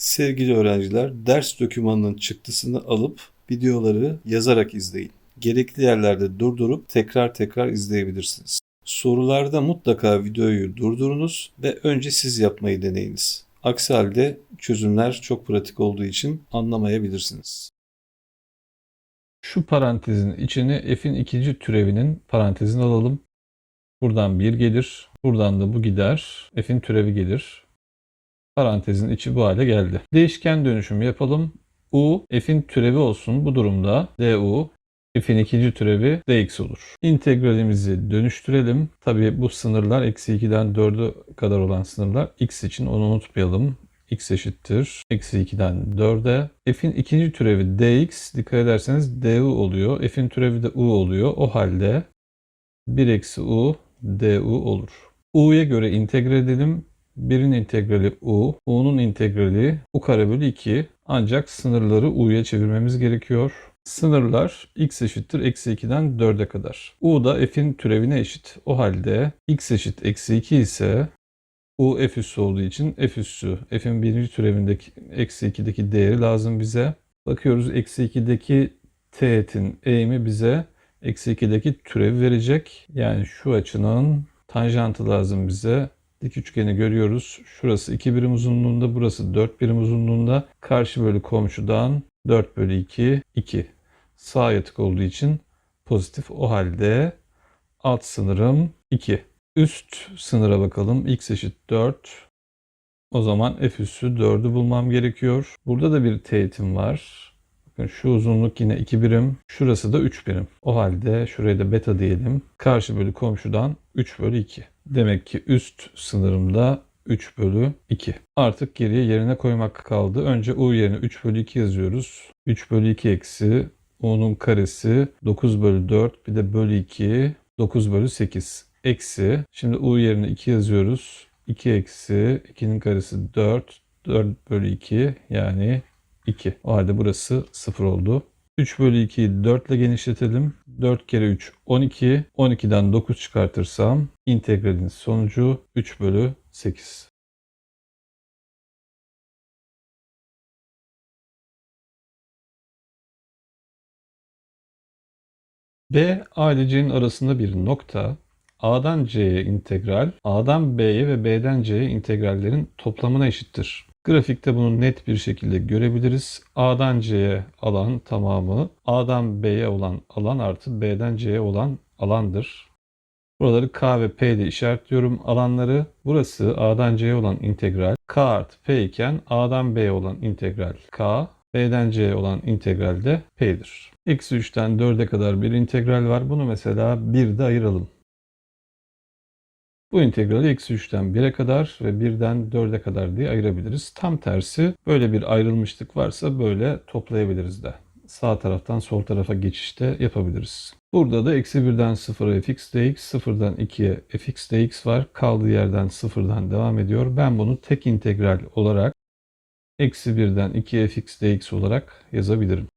Sevgili öğrenciler, ders dokümanının çıktısını alıp videoları yazarak izleyin. Gerekli yerlerde durdurup tekrar tekrar izleyebilirsiniz. Sorularda mutlaka videoyu durdurunuz ve önce siz yapmayı deneyiniz. Aksi halde çözümler çok pratik olduğu için anlamayabilirsiniz. Şu parantezin içine f'in ikinci türevinin parantezini alalım. Buradan 1 gelir. Buradan da bu gider. F'in türevi gelir. Parantezin içi bu hale geldi. Değişken dönüşümü yapalım. U f'in türevi olsun. Bu durumda du f'in ikinci türevi dx olur. İntegralimizi dönüştürelim. Tabi bu sınırlar eksi 2'den 4'e kadar olan sınırlar x için onu unutmayalım. x eşittir. Eksi 2'den 4'e. F'in ikinci türevi dx. Dikkat ederseniz du oluyor. F'in türevi de u oluyor. O halde 1 eksi u du olur. u'ya göre integre edelim. 1'in integrali u, u'nun integrali u kare bölü 2. Ancak sınırları u'ya çevirmemiz gerekiyor. Sınırlar x eşittir eksi 2'den 4'e kadar. u da f'in türevine eşit. O halde x eşit eksi 2 ise u f üssü olduğu için f üssü f'in birinci türevindeki eksi 2'deki değeri lazım bize. Bakıyoruz eksi 2'deki teğetin eğimi bize eksi 2'deki türevi verecek. Yani şu açının tanjantı lazım bize. Dik üçgeni görüyoruz. Şurası 2 birim uzunluğunda, burası 4 birim uzunluğunda. Karşı bölü komşudan 4 bölü 2, 2. Sağ yatık olduğu için pozitif. O halde alt sınırım 2. Üst sınıra bakalım. x eşit 4. O zaman f üssü 4'ü bulmam gerekiyor. Burada da bir teğetim var. Bakın şu uzunluk yine 2 birim. Şurası da 3 birim. O halde şuraya da beta diyelim. Karşı bölü komşudan 3 bölü 2. Demek ki üst sınırımda 3 bölü 2. Artık geriye yerine koymak kaldı. Önce u yerine 3 bölü 2 yazıyoruz. 3 bölü 2 eksi u'nun karesi 9 bölü 4 bir de bölü 2 9 bölü 8 eksi. Şimdi u yerine 2 yazıyoruz. 2 eksi 2'nin karesi 4 4 bölü 2 yani 2. O halde burası 0 oldu. 3 bölü 2'yi 4 ile genişletelim. 4 kere 3 12. 12'den 9 çıkartırsam integralin sonucu 3 bölü 8. B A ile C'nin arasında bir nokta. A'dan C'ye integral, A'dan B'ye ve B'den C'ye integrallerin toplamına eşittir. Grafikte bunu net bir şekilde görebiliriz. A'dan C'ye alan tamamı A'dan B'ye olan alan artı B'den C'ye olan alandır. Buraları K ve P ile işaretliyorum alanları. Burası A'dan C'ye olan integral K artı P iken A'dan B'ye olan integral K, B'den C'ye olan integral de P'dir. Eksi 3'ten 4'e kadar bir integral var. Bunu mesela 1 de ayıralım. Bu integrali eksi 3'ten 1'e kadar ve 1'den 4'e kadar diye ayırabiliriz. Tam tersi böyle bir ayrılmışlık varsa böyle toplayabiliriz de. Sağ taraftan sol tarafa geçişte yapabiliriz. Burada da eksi 1'den 0'a fx dx, 0'dan 2'ye fx dx var. Kaldığı yerden 0'dan devam ediyor. Ben bunu tek integral olarak eksi 1'den 2'ye fx dx olarak yazabilirim.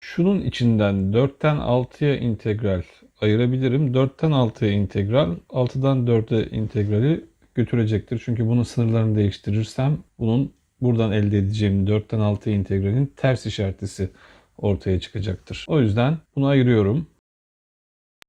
Şunun içinden 4'ten 6'ya integral ayırabilirim. 4'ten 6'ya integral, 6'dan 4'e integrali götürecektir. Çünkü bunun sınırlarını değiştirirsem bunun buradan elde edeceğim 4'ten 6'ya integralin ters işaretlisi ortaya çıkacaktır. O yüzden bunu ayırıyorum.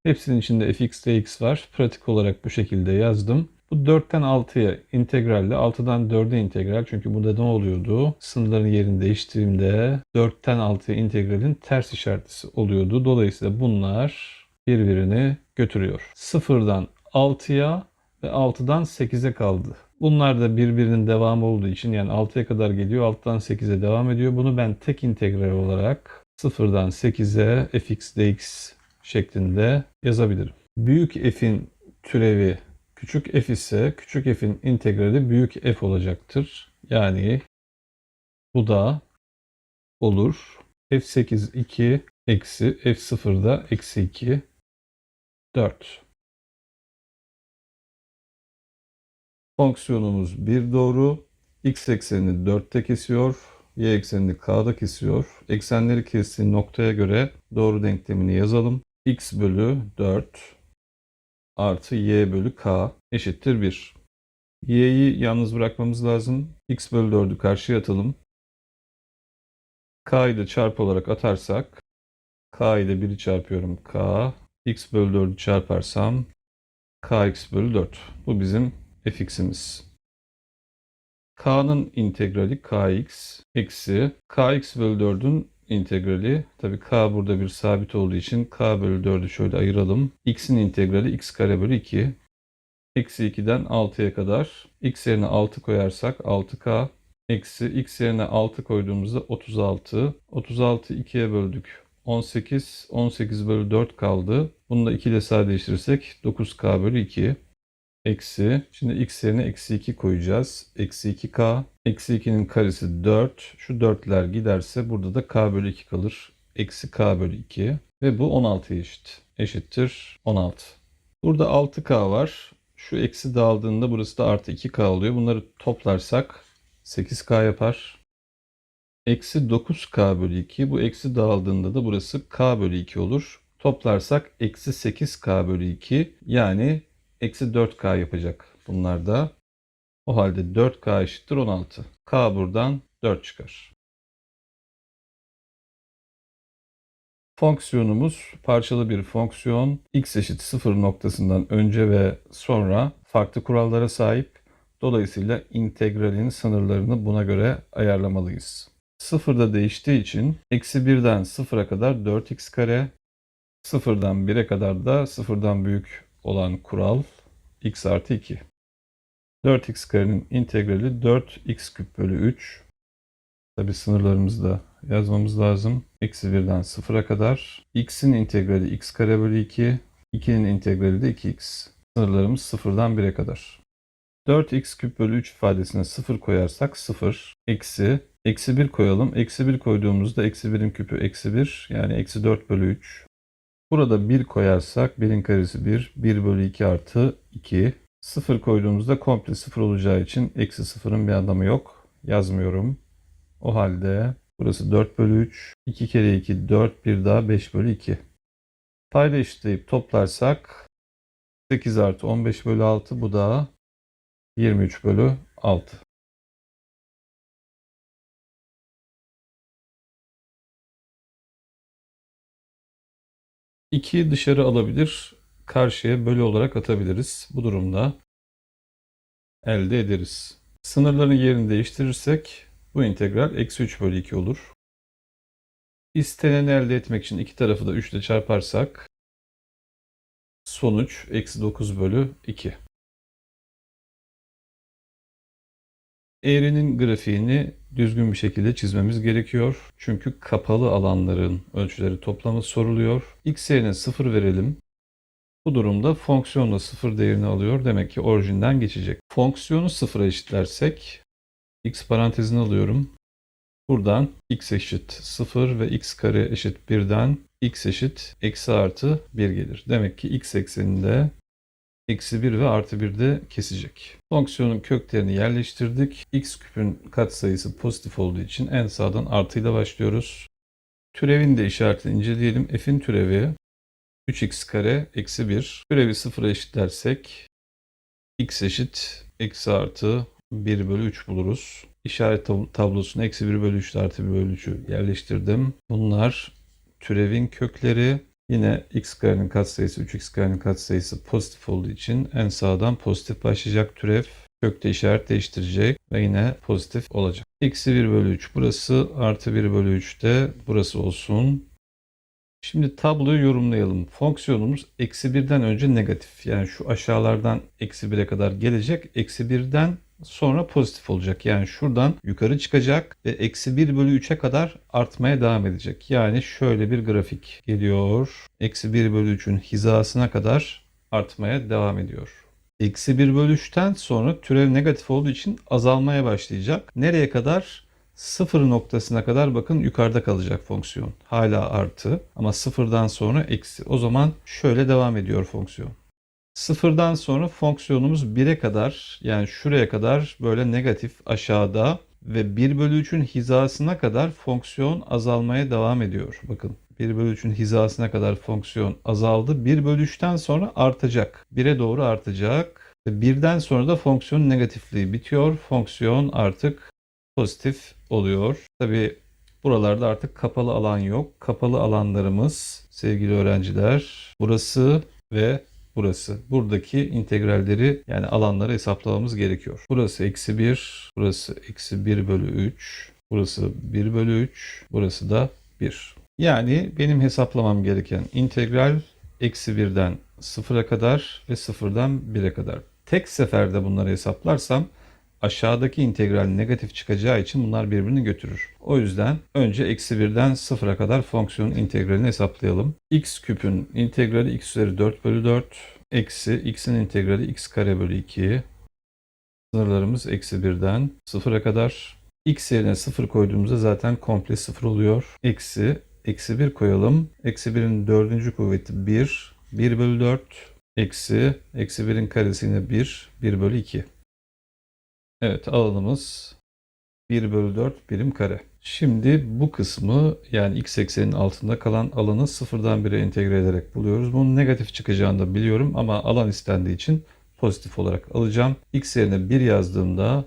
Hepsinin içinde fx dx var. Pratik olarak bu şekilde yazdım. Bu 4'ten 6'ya integralle 6'dan 4'e integral. Çünkü burada ne oluyordu? Sınırların yerini değiştirdiğimde 4'ten 6'ya integralin ters işaretlisi oluyordu. Dolayısıyla bunlar birbirini götürüyor. 0'dan 6'ya ve 6'dan 8'e kaldı. Bunlar da birbirinin devamı olduğu için yani 6'ya kadar geliyor, 6'dan 8'e devam ediyor. Bunu ben tek integral olarak 0'dan 8'e fx dx şeklinde yazabilirim. Büyük f'in türevi küçük f ise küçük f'in integrali büyük f olacaktır. Yani bu da olur. f8 2 eksi f0 da eksi 2 4. Fonksiyonumuz bir doğru. X eksenini 4'te kesiyor. Y eksenini K'da kesiyor. Eksenleri kestiği noktaya göre doğru denklemini yazalım. X bölü 4 artı Y bölü K eşittir 1. y'yi yalnız bırakmamız lazım. x bölü 4'ü karşıya atalım. k'yı da çarpı olarak atarsak k'yı da 1'i çarpıyorum k. x bölü 4'ü çarparsam kx bölü 4. Bu bizim fx'imiz. k'nın integrali kx eksi kx bölü 4'ün integrali. Tabi k burada bir sabit olduğu için k bölü 4'ü şöyle ayıralım. x'in integrali x kare bölü 2. Eksi 2'den 6'ya kadar. x yerine 6 koyarsak 6k. Eksi x yerine 6 koyduğumuzda 36. 36 2'ye böldük. 18. 18 bölü 4 kaldı. Bunu da 2 ile sadeleştirirsek 9k bölü 2. Eksi. Şimdi x yerine eksi 2 koyacağız. Eksi 2k. Eksi 2'nin karesi 4. Şu 4'ler giderse burada da k bölü 2 kalır. Eksi k bölü 2. Ve bu 16'ya eşit. Eşittir 16. Burada 6k var. Şu eksi dağıldığında burası da artı 2k oluyor. Bunları toplarsak 8k yapar. Eksi 9k bölü 2. Bu eksi dağıldığında da burası k bölü 2 olur. Toplarsak eksi 8k bölü 2 yani eksi 4k yapacak bunlar da. O halde 4k eşittir 16. k buradan 4 çıkar. Fonksiyonumuz parçalı bir fonksiyon. x eşit 0 noktasından önce ve sonra farklı kurallara sahip. Dolayısıyla integralin sınırlarını buna göre ayarlamalıyız. Sıfırda değiştiği için eksi 1'den 0'a kadar 4x kare, sıfırdan 1'e kadar da sıfırdan büyük olan kural x artı 2. 4x karenin integrali 4x küp bölü 3. Tabi sınırlarımızı da yazmamız lazım. Eksi 1'den 0'a kadar. x'in integrali x kare bölü 2. 2'nin integrali de 2x. Sınırlarımız 0'dan 1'e kadar. 4x küp bölü 3 ifadesine 0 koyarsak 0. Eksi. Eksi 1 koyalım. Eksi 1 koyduğumuzda eksi 1'in küpü eksi 1. Yani eksi 4 bölü 3. Burada 1 koyarsak 1'in karesi 1. 1 bölü 2 artı 2. 0 koyduğumuzda komple 0 olacağı için eksi 0'ın bir anlamı yok. Yazmıyorum. O halde burası 4 bölü 3. 2 kere 2 4 bir daha 5 bölü 2. Payda eşitleyip toplarsak 8 artı 15 bölü 6 bu da 23 bölü 6. İkiyi dışarı alabilir, karşıya bölü olarak atabiliriz. Bu durumda elde ederiz. Sınırların yerini değiştirirsek bu integral eksi 3 bölü 2 olur. İsteneni elde etmek için iki tarafı da 3 ile çarparsak sonuç eksi 9 bölü 2. Eğrinin grafiğini düzgün bir şekilde çizmemiz gerekiyor. Çünkü kapalı alanların ölçüleri toplamı soruluyor. X yerine 0 verelim. Bu durumda fonksiyon da 0 değerini alıyor. Demek ki orijinden geçecek. Fonksiyonu 0'a eşitlersek x parantezini alıyorum. Buradan x eşit 0 ve x kare eşit 1'den x eşit eksi artı 1 gelir. Demek ki x ekseninde eksi 1 ve artı 1 de kesecek. Fonksiyonun köklerini yerleştirdik. x küpün katsayısı pozitif olduğu için en sağdan artıyla başlıyoruz. Türevin de işaretini inceleyelim. f'in türevi 3x kare eksi 1. Türevi 0'a eşitlersek x eşit eksi artı 1 bölü 3 buluruz. İşaret tab- tablosuna eksi 1 bölü 3 artı 1 bölü 3'ü yerleştirdim. Bunlar türevin kökleri. Yine x karenin katsayısı 3x karenin katsayısı pozitif olduğu için en sağdan pozitif başlayacak türev. Kökte işaret değiştirecek ve yine pozitif olacak. Eksi 1 bölü 3 burası artı 1 bölü 3 de burası olsun. Şimdi tabloyu yorumlayalım. Fonksiyonumuz eksi 1'den önce negatif. Yani şu aşağılardan eksi 1'e kadar gelecek. Eksi 1'den sonra pozitif olacak. Yani şuradan yukarı çıkacak ve eksi 1 bölü 3'e kadar artmaya devam edecek. Yani şöyle bir grafik geliyor. Eksi 1 bölü 3'ün hizasına kadar artmaya devam ediyor. Eksi 1 bölü 3'ten sonra türev negatif olduğu için azalmaya başlayacak. Nereye kadar? Sıfır noktasına kadar bakın yukarıda kalacak fonksiyon. Hala artı ama sıfırdan sonra eksi. O zaman şöyle devam ediyor fonksiyon. Sıfırdan sonra fonksiyonumuz 1'e kadar yani şuraya kadar böyle negatif aşağıda ve 1 bölü 3'ün hizasına kadar fonksiyon azalmaya devam ediyor. Bakın 1 bölü 3'ün hizasına kadar fonksiyon azaldı. 1 bölü 3'ten sonra artacak. 1'e doğru artacak. Ve birden sonra da fonksiyon negatifliği bitiyor. Fonksiyon artık pozitif oluyor. Tabi buralarda artık kapalı alan yok. Kapalı alanlarımız sevgili öğrenciler burası ve burası. Buradaki integralleri yani alanları hesaplamamız gerekiyor. Burası eksi 1, burası eksi 1 bölü 3, burası 1 bölü 3, burası da 1. Yani benim hesaplamam gereken integral eksi 1'den 0'a kadar ve 0'dan 1'e kadar. Tek seferde bunları hesaplarsam aşağıdaki integral negatif çıkacağı için bunlar birbirini götürür. O yüzden önce eksi 1'den 0'a kadar fonksiyonun integralini hesaplayalım. x küpün integrali x üzeri 4 bölü 4 eksi x'in integrali x kare bölü 2 sınırlarımız eksi 1'den 0'a kadar. x yerine 0 koyduğumuzda zaten komple 0 oluyor. Eksi eksi 1 koyalım. Eksi 1'in dördüncü kuvveti 1. 1 bölü 4 eksi eksi 1'in karesi yine 1. 1 bölü 2. Evet alanımız 1 bölü 4 birim kare. Şimdi bu kısmı yani x eksenin altında kalan alanı sıfırdan 1'e entegre ederek buluyoruz. Bunun negatif çıkacağını da biliyorum ama alan istendiği için pozitif olarak alacağım. x yerine 1 yazdığımda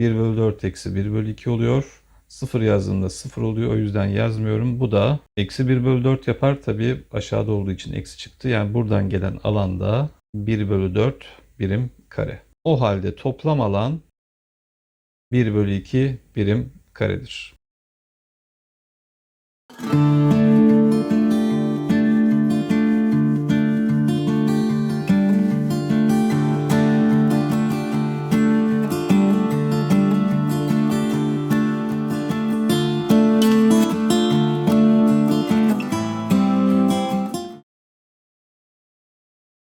1 bölü 4 eksi 1 bölü 2 oluyor. 0 yazdığımda 0 oluyor o yüzden yazmıyorum. Bu da eksi 1 bölü 4 yapar. Tabi aşağıda olduğu için eksi çıktı. Yani buradan gelen alanda 1 bölü 4 birim kare. O halde toplam alan 1 bölü 2 birim karedir.